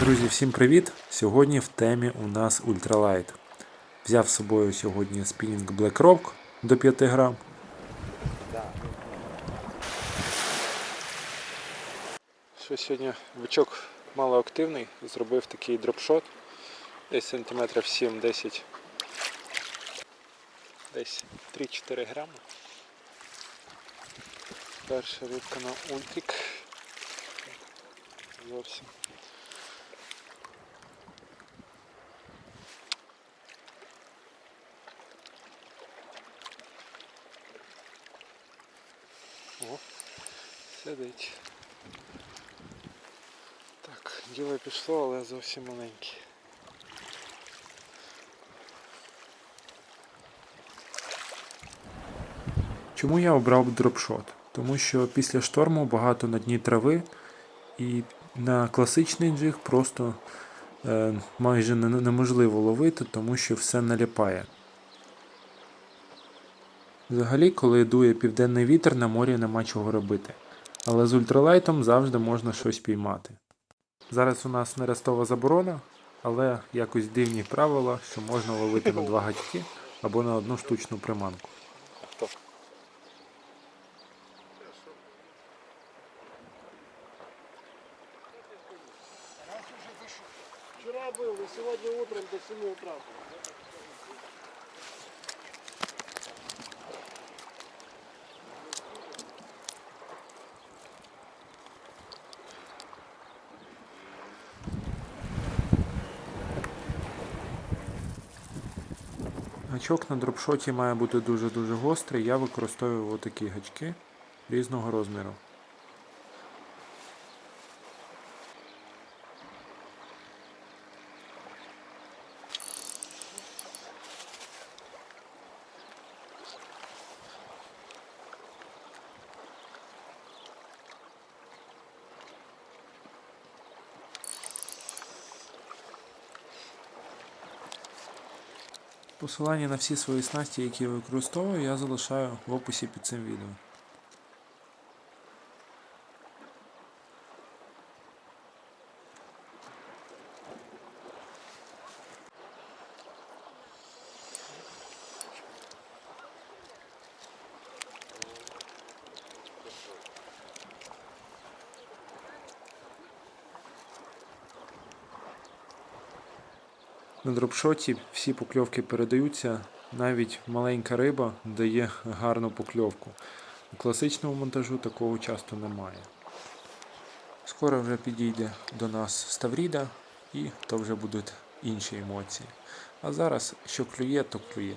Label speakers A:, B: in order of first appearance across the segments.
A: Друзі, всім привіт! Сьогодні в темі у нас ультралайт. Взяв з собою сьогодні спінінг Black Rock до 5 грам. Що сьогодні бичок малоактивний, зробив такий дропшот. Десь сантиметрів 7-10. Десь 3-4 грами. Перша рибка на ультрик. Зовсім. Сидить. Так, діло пішло, але зовсім маленьке. Чому я обрав дропшот? Тому що після шторму багато на дні трави, і на класичний джиг просто е, майже неможливо ловити, тому що все наліпає. Взагалі, коли дує південний вітер, на морі нема чого робити. Але з ультралайтом завжди можна щось піймати. Зараз у нас нерестова заборона, але якось дивні правила, що можна ловити на два гачки або на одну штучну приманку.
B: Вчера был, и сегодня утром до 7 утра.
A: Гачок на дропшоті має бути дуже-дуже гострий. Я використовую отакі гачки різного розміру. Посилання на всі свої снасті, які я використовую, я залишаю в описі під цим відео. На дропшоті всі покльовки передаються, навіть маленька риба дає гарну покльовку. У класичному монтажу такого часто немає. Скоро вже підійде до нас Ставріда і то вже будуть інші емоції. А зараз, що клює, то клює.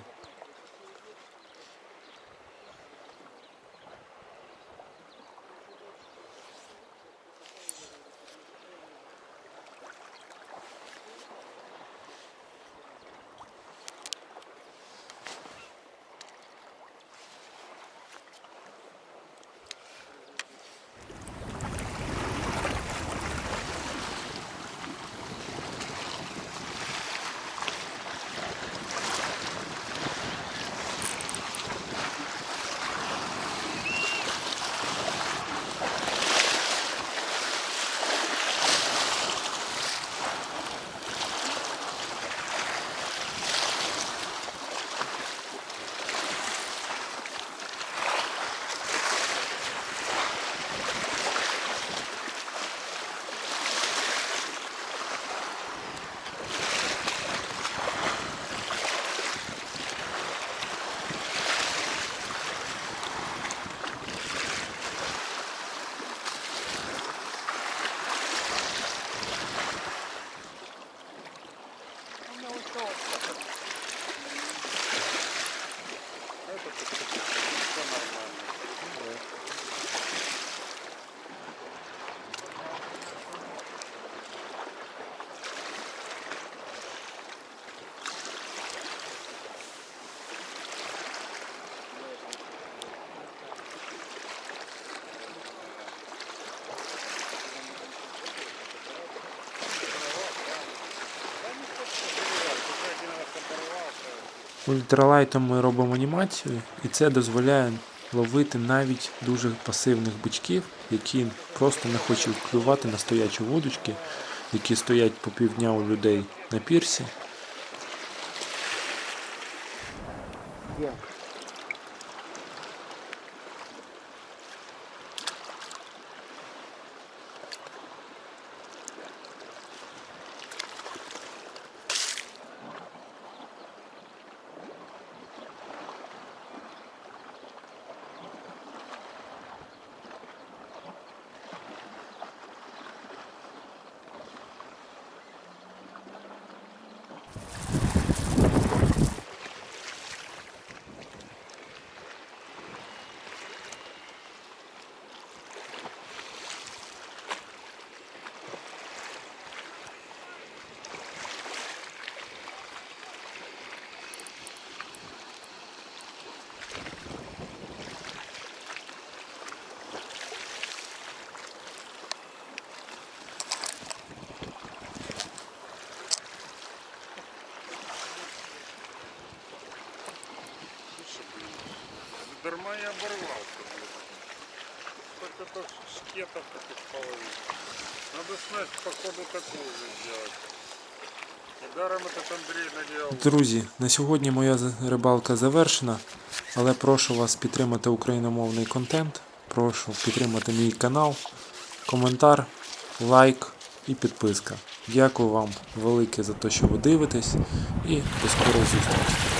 A: Ультралайтом ми робимо анімацію, і це дозволяє ловити навіть дуже пасивних бичків, які просто не хочуть клювати на стоячі вудочки які стоять по півдня у людей на пірсі.
B: Где?
C: Дарма я оборвался, блядь. Так это шкетов таких половин. Надо снасть, походу, такую же сделать.
A: Друзі, на сьогодні моя рибалка завершена, але прошу вас підтримати україномовний контент. Прошу підтримати мій канал, коментар, лайк і підписка. Дякую вам велике за те, що ви дивитесь, і до скорої зустрічі.